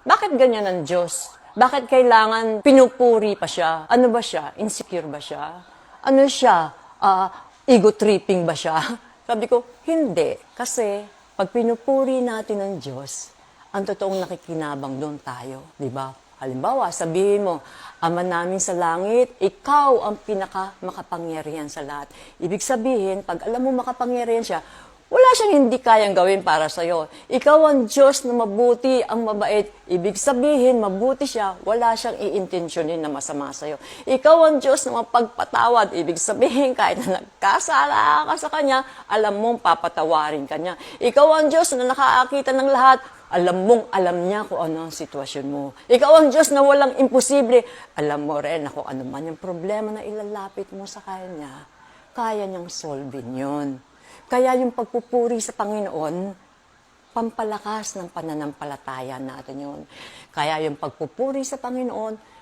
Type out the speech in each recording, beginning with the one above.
Bakit ganyan ang Diyos? Bakit kailangan pinupuri pa siya? Ano ba siya? Insecure ba siya? Ano siya? Ah, ego-tripping ba siya? Sabi ko, hindi. Kasi pag pinupuri natin ang Diyos, ang totoong nakikinabang doon tayo. Di ba? Halimbawa, sabihin mo, Ama namin sa langit, ikaw ang pinaka makapangyarihan sa lahat. Ibig sabihin, pag alam mo makapangyarihan siya, wala siyang hindi kayang gawin para sa'yo. Ikaw ang Diyos na mabuti, ang mabait. Ibig sabihin, mabuti siya, wala siyang iintensyonin na masama sa'yo. Ikaw ang Diyos na mapagpatawad. Ibig sabihin, kahit na nagkasala ka sa Kanya, alam mong papatawarin ka. Ikaw ang Diyos na nakakita ng lahat, alam mong alam niya kung ano ang sitwasyon mo. Ikaw ang Diyos na walang imposible. Alam mo rin na kung ano man yung problema na ilalapit mo sa Kanya, kaya niyang solvein yun. Kaya yung pagpupuri sa Panginoon, pampalakas ng pananampalataya natin yun. Kaya yung pagpupuri sa Panginoon,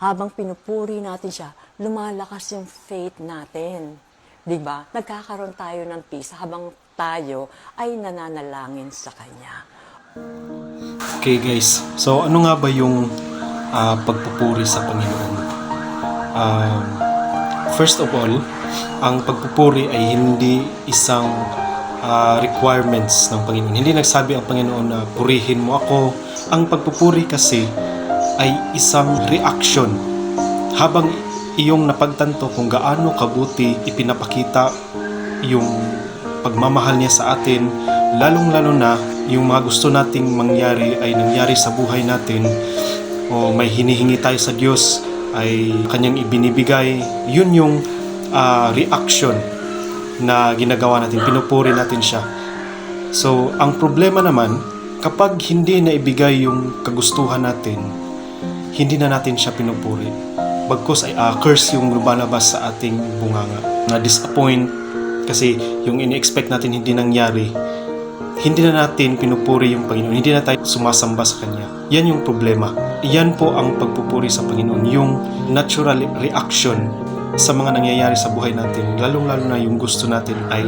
habang pinupuri natin siya, lumalakas yung faith natin. Di ba? Nagkakaroon tayo ng peace habang tayo ay nananalangin sa Kanya. Okay guys, so ano nga ba yung ah, pagpupuri sa Panginoon? Um, first of all, ang pagpupuri ay hindi isang ah, requirements ng Panginoon. Hindi nagsabi ang Panginoon na purihin mo ako. Ang pagpupuri kasi ay isang reaction habang iyong napagtanto kung gaano kabuti ipinapakita yung pagmamahal niya sa atin, lalong-lalo na yung mga gusto nating mangyari ay nangyari sa buhay natin o may hinihingi tayo sa Diyos ay kanyang ibinibigay, yun yung ah, reaction na ginagawa natin, pinupuri natin siya. So, ang problema naman, kapag hindi na ibigay yung kagustuhan natin, hindi na natin siya pinupuri. Bagkus ay ah, curse yung lumalabas sa ating bunganga. Na-disappoint kasi yung ini-expect natin hindi nangyari, hindi na natin pinupuri yung Panginoon. Hindi na tayo sumasamba sa Kanya. Yan yung problema. Yan po ang pagpupuri sa Panginoon. Yung natural reaction sa mga nangyayari sa buhay natin. Lalong-lalo na yung gusto natin ay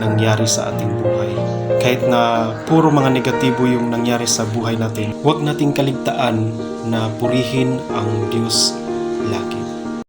nangyari sa ating buhay. Kahit na puro mga negatibo yung nangyari sa buhay natin, huwag nating kaligtaan na purihin ang Diyos